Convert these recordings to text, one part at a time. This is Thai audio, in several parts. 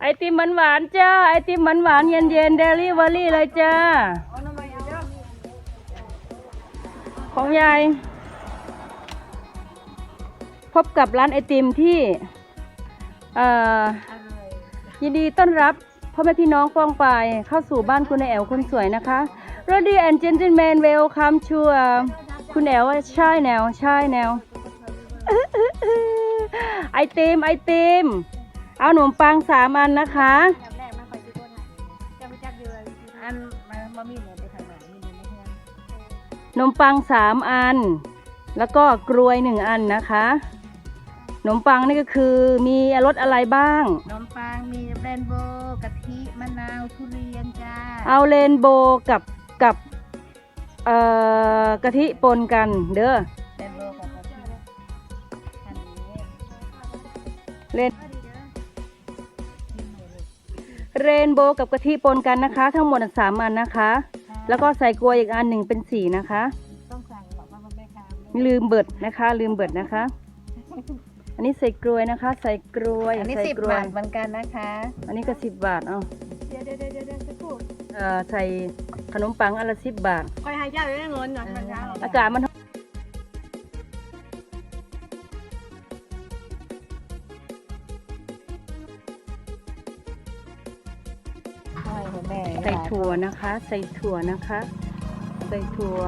ไอติมหวานๆจ้า ไอติมหวานๆเย็นๆเดลิเวอรี่เลยจ้า ของยาย พบกับร้านไอติมที่ยินดีต้อนรับพ่อแม่พี่น้องฟ้องไปเข้าสู่บ้านคุณแอลคนสวยนะคะ Ready and gentlemen welcome to เอ่อคุณแอลใช่แนวใช่แนวไอติมไอติม เอาขนมปังสามอันนะคะ ยำแรกมาคอยจุดต้นให้เจ้าไปจักเยอะอันมามามีเนี่ยไปทางไหนมีเนี่ยไม่เพื่อนขนมปังสามอัน แล้วก็กรวยหนึ่งอันนะคะขนมปังนี่ก็คือมีรสอะไรบ้าง ขนมปังมีแรนโบว์กะทิมะนาวทุเรียนจ้าเอาเรนโบว์กับกับเอ่อกะทิปนกันเด้อแรนโบว์กับกะทิอันนี้เรน เรนโบว์กับกะทิปนกันนะคะ ทั้งหมดสามอันนะคะ แล้วก็ใส่กลวยอีกอันหนึ่งเป็นสี่นะคะ ต้องสั่งบอกว่ามันไม่ค้างลืมเบิดนะคะ ลืมเบิดนะคะ อันนี้ใส่กลวยนะคะ ใส่กลวยอันนี้ใส่สิบกลวบายทเหมือนกันนะคะอันนี้ก็สิบบาทเอ้าเดี๋ยวเดี๋ยวเดี๋ยวเดี๋ยวสักครู่เอ่อใส่ขนมปังอันละสิบบาท คอยหายเจ้าได้เงินหน่อยมันเช้า อากาศมัน ค่ะแม่ใส่ถั่วนะคะ ใส่ถั่วนะคะ ใส่ถั่ว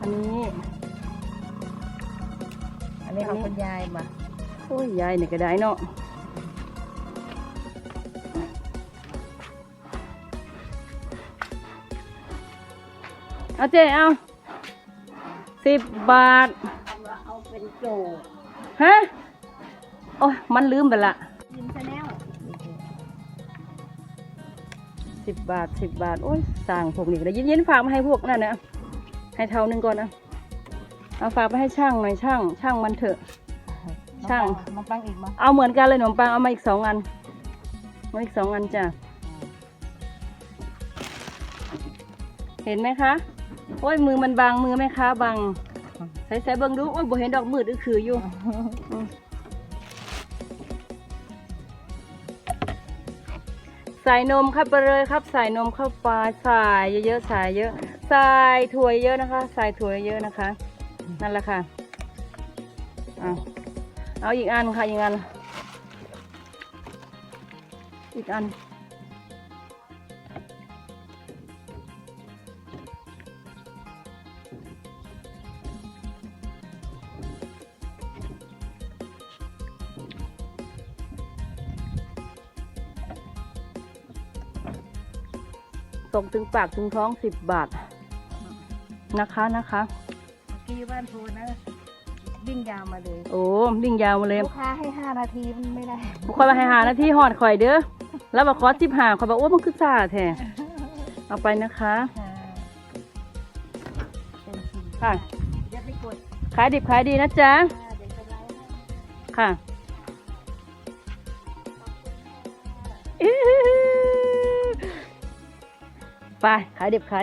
อันนี้ อันนี้ของคุณยายมาโอ้ยยายนี่ก็ได้เนาะเอาเจ๊เอาสิบบาท เอาเป็นโจฮะ โอ้ยมันลืมไปละยิมชาแสิบบาทสิบบาท โอ้ยสั่งพวกนี้ก็ได้เย็นๆฝากมาให้พวกนั่นนะให้เท่านึงก่อนนะเอาฝากไปให้ช่างหน่อยช่าง ช่างมันเถอะ ช่างนมปังอีกมั้เอาเหมือนกันเลยขนมปังเอามาอีกสองอันมาอีกสองอันจ้ะเห็นไหมคะโอ้ยมือมันบางมือแม่ค้าบางใส่ใส่เบิ่งดูโอ้ยบ่เห็นดอกมืดอือคืออยู่ สายนมครับไปเลยครับ สายนมเข้าไปใส่เยอะๆสายเยอะสายถั่วเยอะนะคะ สายถั่วเยอะนะคะ นั่นแหละค่ะเอาเอาอีกอันค่ะอีกอันอีกอัน ส่งถึงปากถึงท้องสิบบาทนะคะนะคะเมื่อกี้บ้านโพนะ วิ่งยาวมาเลยโอ้วิ่งยาวมาเลยลูกค้าให้ห้านาทีมันไม่ได้บุคอยมาให้หาหน้าที่หอดข่อยเด้อแล้วบอกขอสิบหาข่อยบอกโอ้มันคือซาแท้เอาไปนะคะเป็นทีค่ะอย่าไปกดขายดิบขายดีนะจ๊ะอ่าเดี๋ยวจะไลฟ์ให้ ค่ะ อื้อหือไ